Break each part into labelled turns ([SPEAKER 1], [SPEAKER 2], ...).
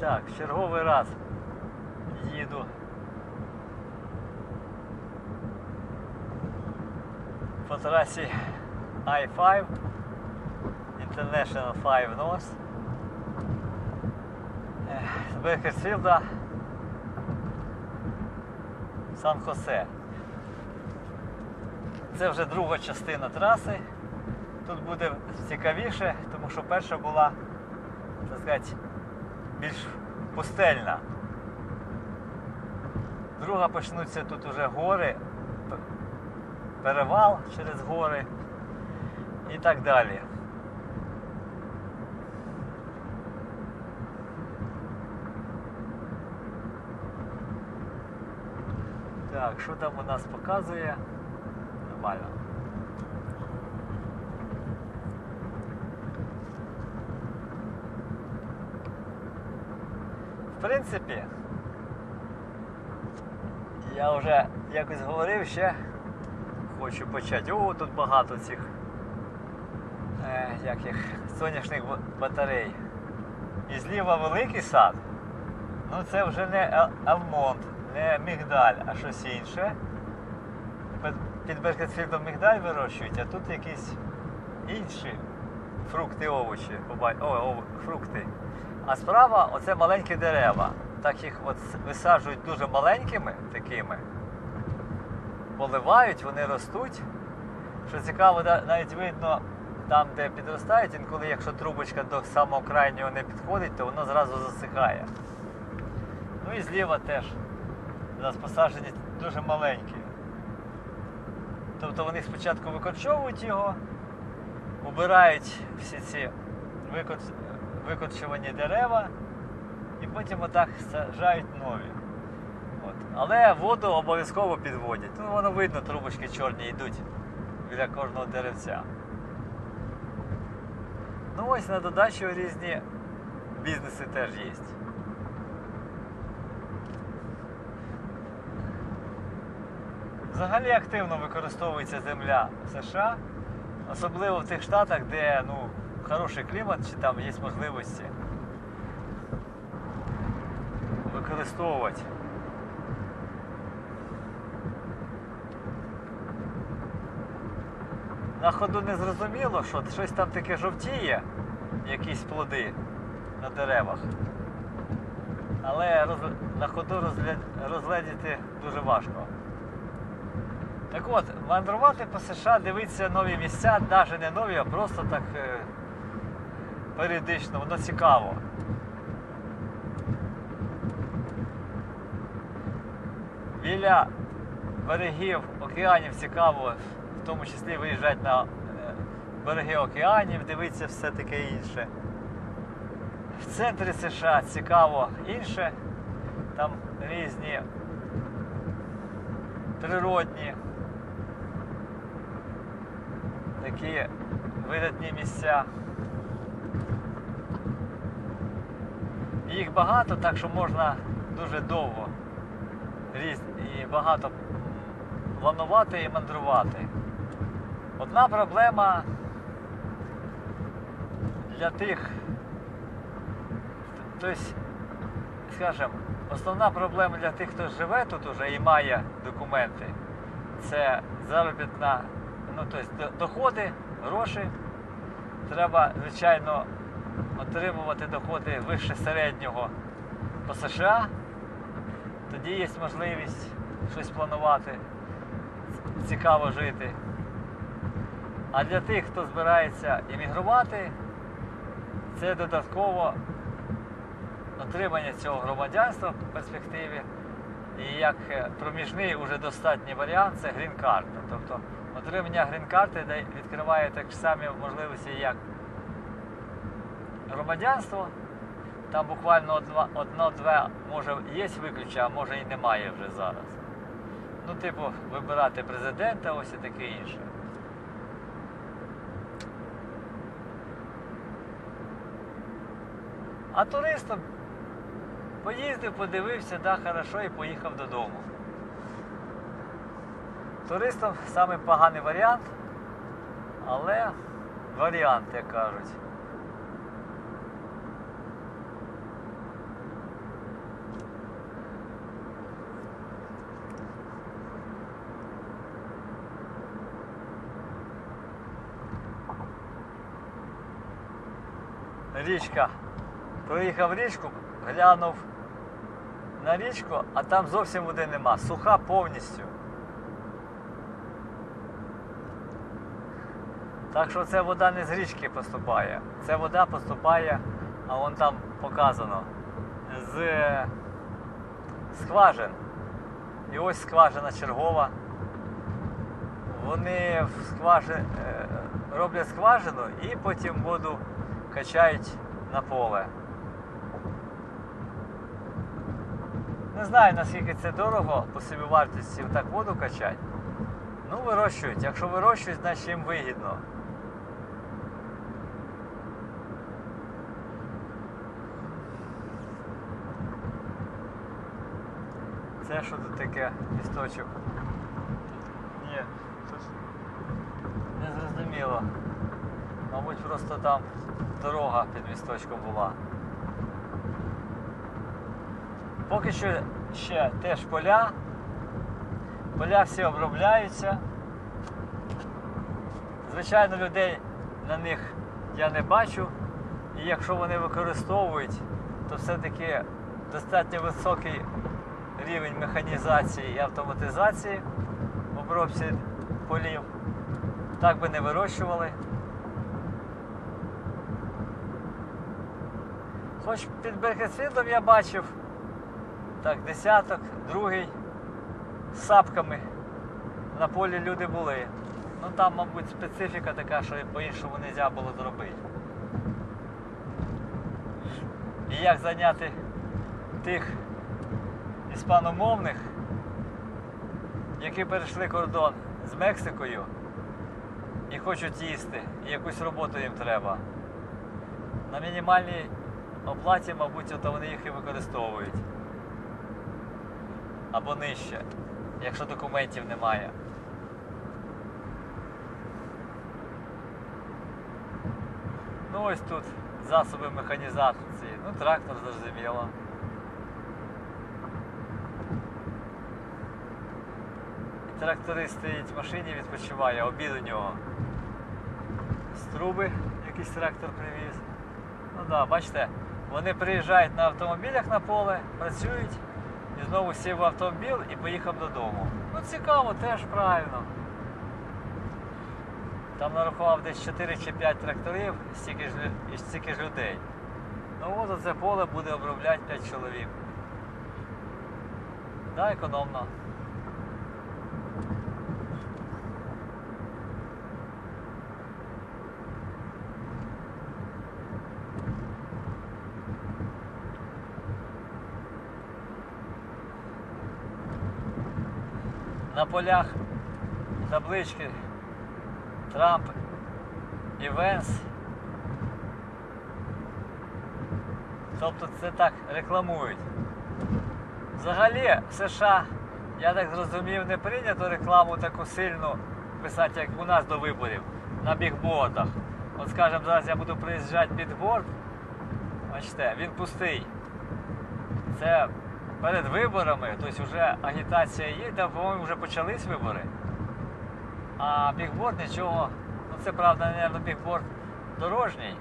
[SPEAKER 1] Так, черговий раз їду. По трасі I-5 International 5 North Е, з Бекерсфілда Сан-Хосе. Це вже друга частина траси. Тут буде цікавіше, тому що перша була, так сказати, більш пустельна. Друга почнуться тут уже гори, перевал через гори і так далі. Так, що там у нас показує? Нормально. В принципі, я вже якось говорив ще, хочу почати. О, тут багато цих е, як їх, батарей. І зліва великий сад. Ну це вже не Ел- Елмонт, не мігдаль, а щось інше. Під Беркетфілдом мігдаль вирощують, а тут якісь інші фрукти, овочі. О, о, фрукти. А справа оце маленькі дерева. Так їх от висаджують дуже маленькими такими. Поливають, вони ростуть. Що цікаво, навіть видно там, де підростають, інколи, якщо трубочка до самого крайнього не підходить, то воно зразу засихає. Ну і зліва теж у нас посаджені дуже маленькі. Тобто вони спочатку викорчовують його, убирають всі ці викорч- викорчувані дерева і потім отак саджають нові. От. Але воду обов'язково підводять. Ну, воно видно, трубочки чорні йдуть біля кожного деревця. Ну ось на додачу різні бізнеси теж є. Взагалі активно використовується земля в США, особливо в тих штатах, де ну, хороший клімат, чи там є можливості використовувати. На ходу не зрозуміло, що щось там таке жовтіє, якісь плоди на деревах. Але роз... на ходу розгля- розгледіти дуже важко. Так от, мандрувати по США, дивитися нові місця, навіть не нові, а просто так е, періодично, воно цікаво. Біля берегів океанів цікаво, в тому числі виїжджати на е, береги океанів, дивитися все таке інше. В центрі США цікаво інше, там різні природні такі видатні місця. Їх багато, так що можна дуже довго різ... і багато планувати і мандрувати. Одна проблема для тих, тобто, скажімо, основна проблема для тих, хто живе тут уже і має документи, це заробітна, ну тобто доходи, гроші. Треба, звичайно, отримувати доходи вище середнього по США. Тоді є можливість щось планувати, цікаво жити. А для тих, хто збирається іммігрувати, це додатково отримання цього громадянства в перспективі. І як е, проміжний уже достатній варіант це грін-карта. Тобто отримання грін-карти відкриває так самі можливості, як громадянство. Там буквально одно-две, може є виключення, а може і немає вже зараз. Ну, типу, вибирати президента, ось і таке інше. А туристом поїздив, подивився, да, хорошо, і поїхав додому. Туристам самий поганий варіант, але варіант, як кажуть. Річка. Проїхав річку, глянув на річку, а там зовсім води нема. Суха повністю. Так що це вода не з річки поступає. Це вода поступає, а вон там показано, з скважин. І ось скважина чергова. Вони в скважи... е, роблять скважину і потім воду качають на поле. Не знаю наскільки це дорого по собівартості так воду качати. Ну, вирощують. Якщо вирощують, значить їм вигідно. Це що тут таке місточок? Ні, тут не зрозуміло. Мабуть, просто там дорога під місточком була. Поки що ще теж поля. Поля всі обробляються. Звичайно, людей на них я не бачу. І якщо вони використовують, то все-таки достатньо високий рівень механізації і автоматизації в обробці полів. Так би не вирощували. Хоч під Беркесвіндом я бачив так, десяток, другий з сапками. На полі люди були. Ну там, мабуть, специфіка така, що по-іншому не можна було зробити. І як зайняти тих іспаномовних, які перейшли кордон з Мексикою і хочуть їсти, і якусь роботу їм треба. На мінімальній оплаті, мабуть, ото вони їх і використовують. Або нижче, якщо документів немає. Ну ось тут засоби механізації. Ну, трактор зрозуміло. І тракторист стоїть в машині, відпочиває, обід у нього. З труби якийсь трактор привіз. Ну так, да, бачите, вони приїжджають на автомобілях на поле, працюють і знову сів в автомобіль і поїхав додому. Ну цікаво, теж правильно. Там нарахував десь 4 чи 5 тракторів стільки ж, і стільки ж людей. Ну от оце поле буде обробляти 5 чоловік. Да, економно. На полях таблички Трамп і Венс. Тобто це так рекламують. Взагалі в США, я так зрозумів, не прийнято рекламу таку сильну писати, як у нас до виборів, на бігбордах. От скажімо, зараз я буду приїжджати бігборд, бачите, він пустий. Це перед виборами, тобто вже агітація є, та, по-моєму, вже почались вибори. А бігборд нічого, ну це правда, мабуть, бігборд дорожній.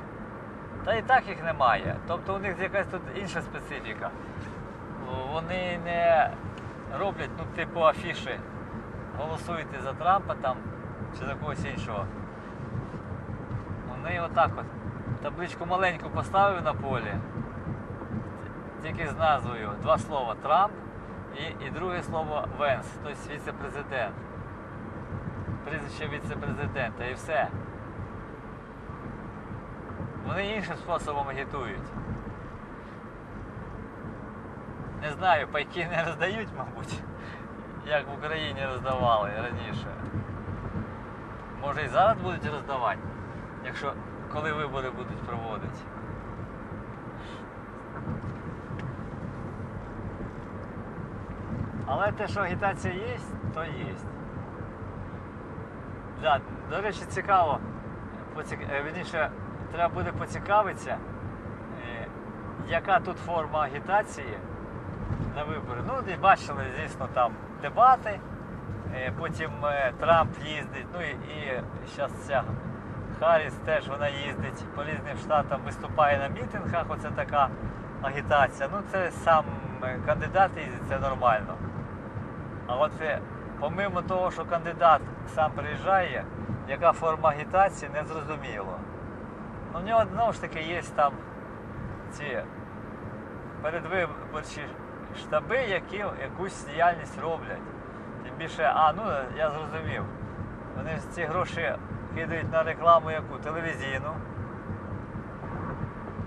[SPEAKER 1] Та і так їх немає. Тобто у них якась тут інша специфіка. Вони не роблять, ну, типу афіши. Голосуйте за Трампа там чи за когось іншого. Вони отак от. Табличку маленьку поставив на полі, тільки з назвою. Два слова Трамп і, і друге слово Венс, тобто віце-президент. Прізвище віце-президента і все. Вони іншим способом агітують. Не знаю, пайки не роздають, мабуть, як в Україні роздавали раніше. Може і зараз будуть роздавати, якщо коли вибори будуть проводити. Але те, що агітація є, то є. Да, до речі, цікаво. Поцік... е, Вірніше, треба буде поцікавитися, е, яка тут форма агітації на вибори. Ну, і бачили, звісно, там дебати, е, потім Трамп їздить, ну і, і зараз ця Харріс теж вона їздить по різним штатам, виступає на мітингах. Оце така агітація. Ну це сам кандидат їздить, це нормально. А от е, помимо того, що кандидат сам приїжджає, яка форма агітації, не зрозуміло. Ну, в нього знову ж таки є там ці передвиборчі штаби, які якусь діяльність роблять. Тим більше, а, ну я зрозумів. Вони ці гроші кидають на рекламу яку? Телевізійну.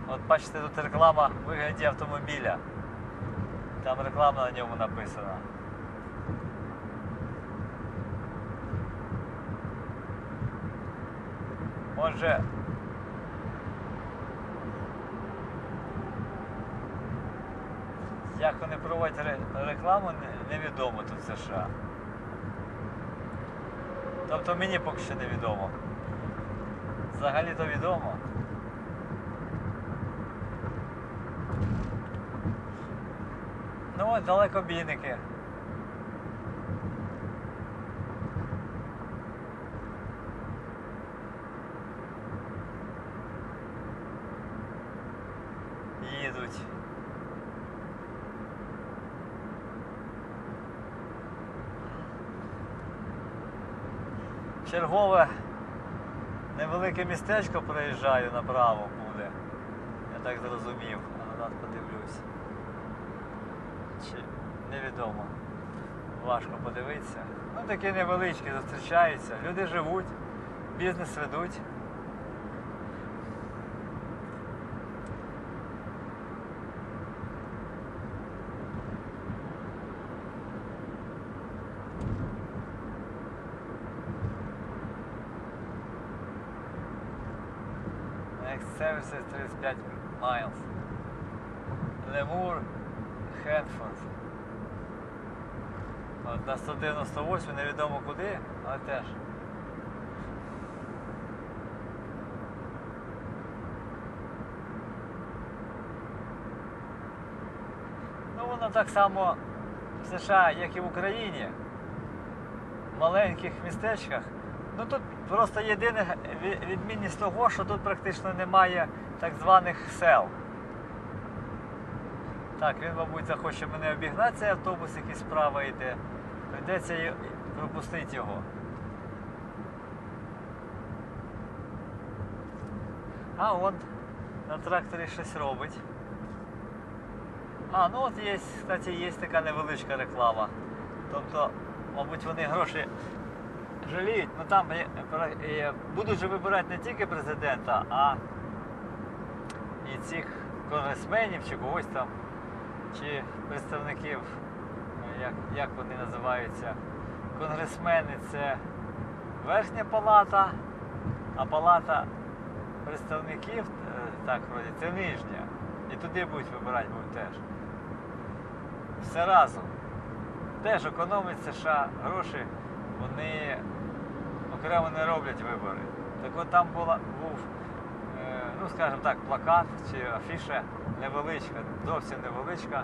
[SPEAKER 1] От бачите, тут реклама в вигляді автомобіля. Там реклама на ньому написана. Може. Як вони проводять рекламу, невідомо тут в США. Тобто мені поки що невідомо. Взагалі-то відомо. Ну от далекобійники. Чергове невелике містечко проїжджаю направо буде. Я так зрозумів. А назад подивлюсь. Чи невідомо. Важко подивитися. Ну такі невеличкі зустрічаються. Люди живуть, бізнес ведуть. 5 Майлз, Лемур, Хенфорд. От На 198 невідомо куди, але теж. Ну воно так само в США, як і в Україні, в маленьких містечках. Ну тут просто єдине відмінність того, що тут практично немає так званих сел. Так, він, мабуть, захоче мене обігнати, цей автобус який справа йде. Прийдеться пропустити його. А, он на тракторі щось робить. А, ну от є, кстати, є така невеличка реклама. Тобто, мабуть, вони гроші жаліють, ну там будуть вибирати не тільки президента, а і цих конгресменів чи когось там, чи представників, е, як, як вони називаються, конгресмени це верхня палата, а палата представників, е, так вроді, це нижня. І туди будуть вибирати будуть теж. Все разом. Теж економить США гроші, вони окремо не роблять вибори. Так от там була, був, е, ну скажімо так, плакат чи афіша невеличка, зовсім невеличка,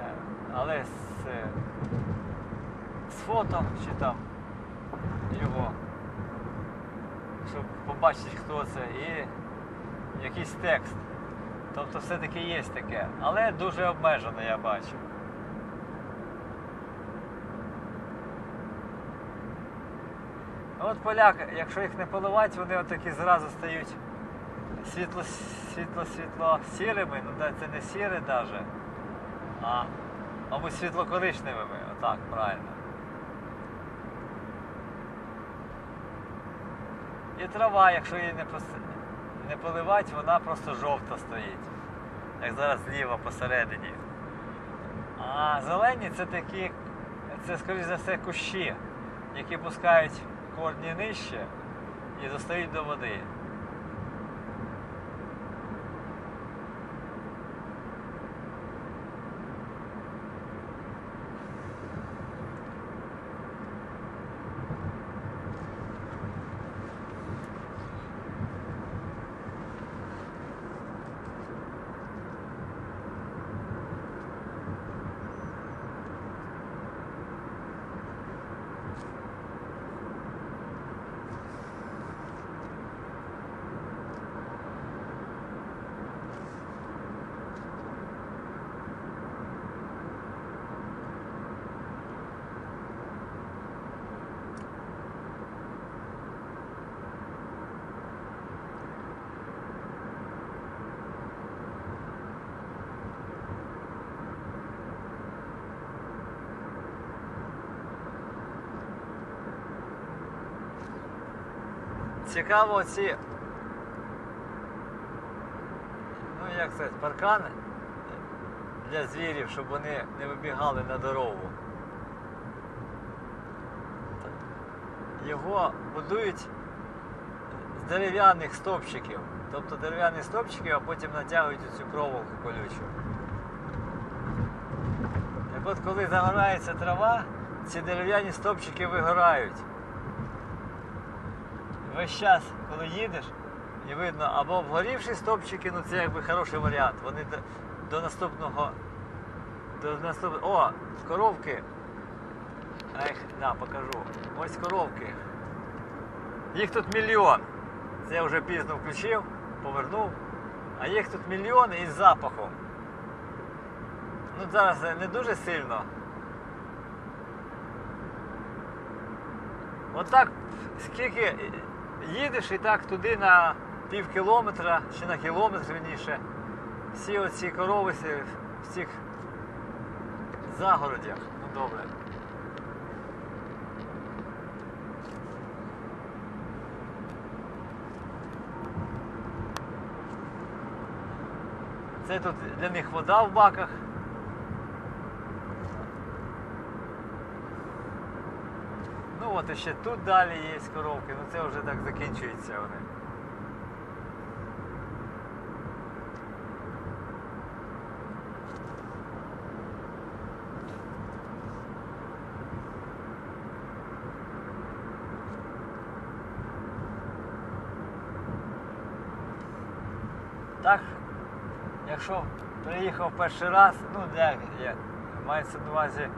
[SPEAKER 1] е, але з, з фото чи там його, щоб побачити, хто це, і якийсь текст. Тобто все-таки є таке, але дуже обмежено я бачу. Ну от поляк, якщо їх не поливати, вони отакі зразу стають світло, світло, світло сірими, ну це не сіре навіть, а мабуть світло-коричневими, отак, правильно. І трава, якщо її не, пос- не поливати, вона просто жовта стоїть. Як зараз зліва посередині. А зелені це такі, це скоріш за все кущі, які пускають корні нижче і достають до води. Цікаво ці. Ну як сказати, паркани для звірів, щоб вони не вибігали на дорогу. Його будують з дерев'яних стовпчиків. Тобто дерев'яні стовпчики, а потім натягують цю проволоку колючу. Так от коли загорається трава, ці дерев'яні стовпчики вигорають. Весь час, коли їдеш, і видно або обгорівші стовпчики, ну це якби хороший варіант. Вони до, до наступного. До наступного. О, коровки. Ех, на, покажу. Ось коровки. Їх тут мільйон. Це я вже пізно включив, повернув. А їх тут мільйон із запахом. Ну зараз не дуже сильно. Отак, скільки їдеш і так туди на пів кілометра чи на кілометр вірніше, всі оці корови в цих загородях. Ну добре. Це тут для них вода в баках. От і ще тут далі є коровки, ну це вже так закінчується вони. Так, якщо приїхав перший раз, ну як я мається на увазі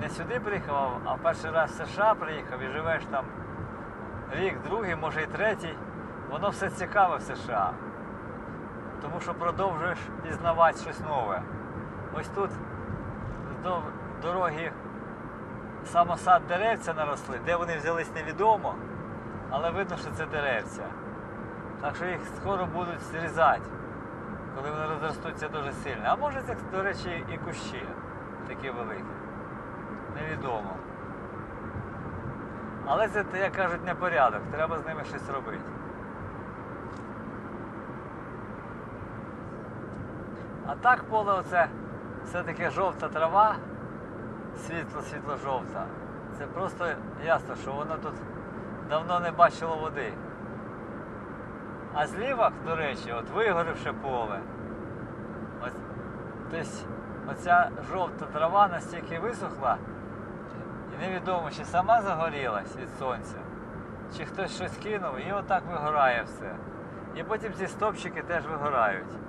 [SPEAKER 1] не сюди приїхав, а перший раз в США приїхав і живеш там рік, другий, може і третій, воно все цікаве в США. Тому що продовжуєш пізнавати щось нове. Ось тут до дороги самосад деревця наросли, де вони взялись невідомо, але видно, що це деревця. Так що їх скоро будуть зрізати, коли вони розростуться дуже сильно. А може це, до речі, і кущі такі великі. Невідомо. Але це, як кажуть, не порядок, треба з ними щось робити. А так поле оце все-таки жовта трава, світло-світло-жовта. Це просто ясно, що воно тут давно не бачило води. А зліва, до речі, от вигорівше поле. Ось, тобто оця жовта трава настільки висохла, невідомо, чи сама загорілась від сонця, чи хтось щось кинув, і отак вигорає все. І потім ці стопчики теж вигорають.